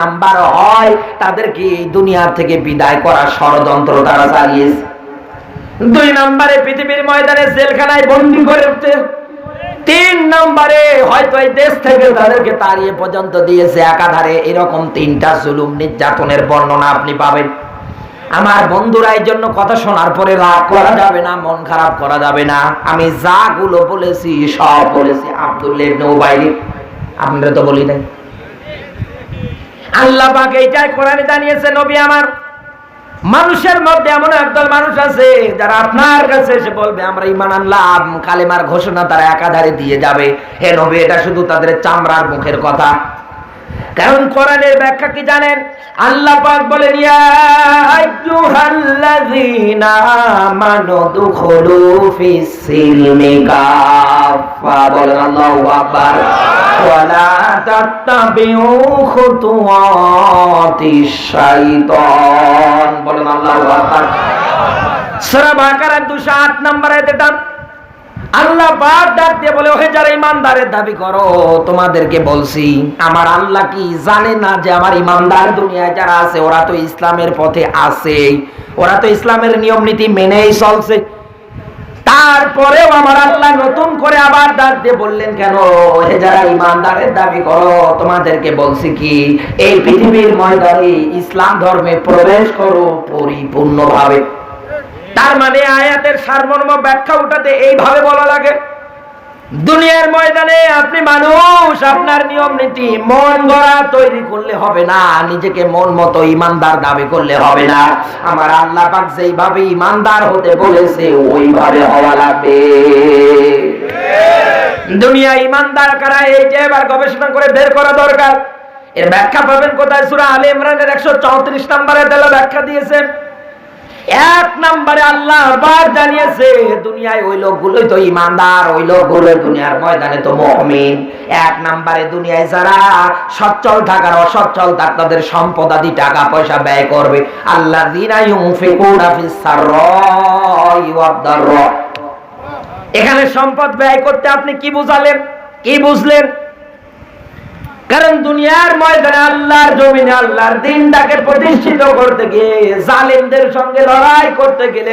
Number হয়, তাদেরকে এই দুনিয়া থেকে বিদায় করার ষড়যন্ত্র তারা চালিয়েছে। দুই নম্বরে পৃথিবীর ময়দানে জেলখানায় বন্দি করে উঠতে তিন নম্বরে হয়তো এই দেশ থেকে তাদেরকে তাড়িয়ে পর্যন্ত দিয়েছে একাধারে এরকম তিনটা জুলুম নির্যাতনের বর্ণনা আপনি পাবেন। আমার বন্ধুরা এই জন্য কথা শোনার পরে রাগ করা যাবে না, মন খারাপ করা যাবে না। আমি যা গুলো বলেছি, সব বলেছি আব্দুল্লাহ উবাইদ আপনারা তো বলি নাই। আল্লাহ পাক এইটাই কোরআনে জানিয়েছে, নবী আমার। মানুষের মধ্যে এমন একদল মানুষ আছে, যারা আপনার কাছে এসে বলবে, আমরা ইমান আনলাম, কালেমার ঘোষণা তারা একাধারে দিয়ে যাবে। হে নবী, এটা শুধু তাদের চামড়ার মুখের কথা। কারণ কোরআনের ব্যাখ্যা কি জানেন? আল্লাহ পাক বলেন, ইয়া আইয়ুহাল্লাযীনা আমানু দুখুলু ফিস সিলমি কাফা বলেন আল্লাহু আকবার। ওয়ালা তাত্তাবিউ খুতুওয়াতিশ শাইতান বলেন আল্লাহু আকবার। সূরা বাকারার 208 নম্বর আল্লাহ ডাক দিয়ে বলে, ওহে যারা ইমানদারের দাবি করো, তোমাদেরকে বলছি, আমার আল্লাহ কি জানে না যে আমার ইমানদার দুনিয়ায় যারা আছে, ওরা তো ইসলামের পথে আছে ওরা তো ইসলামের নিয়ম নীতি মেনেই চলছে। তারপরেও আমার আল্লাহ নতুন করে আবার দাঁত দিয়ে বললেন, কেন হে যারা ইমানদারের দাবি করো, তোমাদেরকে বলছি কি, এই পৃথিবীর ময়দানে ইসলাম ধর্মে প্রবেশ করো পরিপূর্ণভাবে। তার মানে আয়াতের সারমর্ম ব্যাখ্যা উঠাতে এইভাবে বলা লাগে। দুনিয়ার ময়দানে আপনি মানুষ, আপনার নিয়ম নীতি, মন গড়া তৈরি করলে হবে না, নিজেকে মন মতো ইমানদার দাবি করলে হবে না। আমার আল্লাহ পাক যেইভাবে ইমানদার হতে বলেছে, ওইভাবে হওয়া লাগবে। দুনিয়া ইমানদার কারা, এই যে এবার গবেষণা করে বের করা দরকার। এর ব্যাখ্যা পাবেন কোথায়? সূরা আলে ইমরানের 134 নম্বরে দেলা ব্যাখ্যা দিয়েছেন। এক নম্বরে আল্লাহ আবার জানিয়েছে, দুনিয়ায় ওই লোকগুলোই তো ইমানদার, ওই লোকগুলো দুনিয়ার ময়দানে তো মুমিন। এক নম্বরে, দুনিয়ায় যারা সচ্ছল থাকার অসচ্ছল থাক তাদের সম্পদ আদি টাকা পয়সা ব্যয় করবে। আল্লাহ এখানে সম্পদ ব্যয় করতে আপনি কি বুঝালেন? কি বুঝলেন? কারণ দুনিয়ার ময়দানে আল্লাহর জমিনে আল্লাহর দিনটাকে প্রতিষ্ঠিত করতে গিয়ে জালিমদের সঙ্গে লড়াই করতে গেলে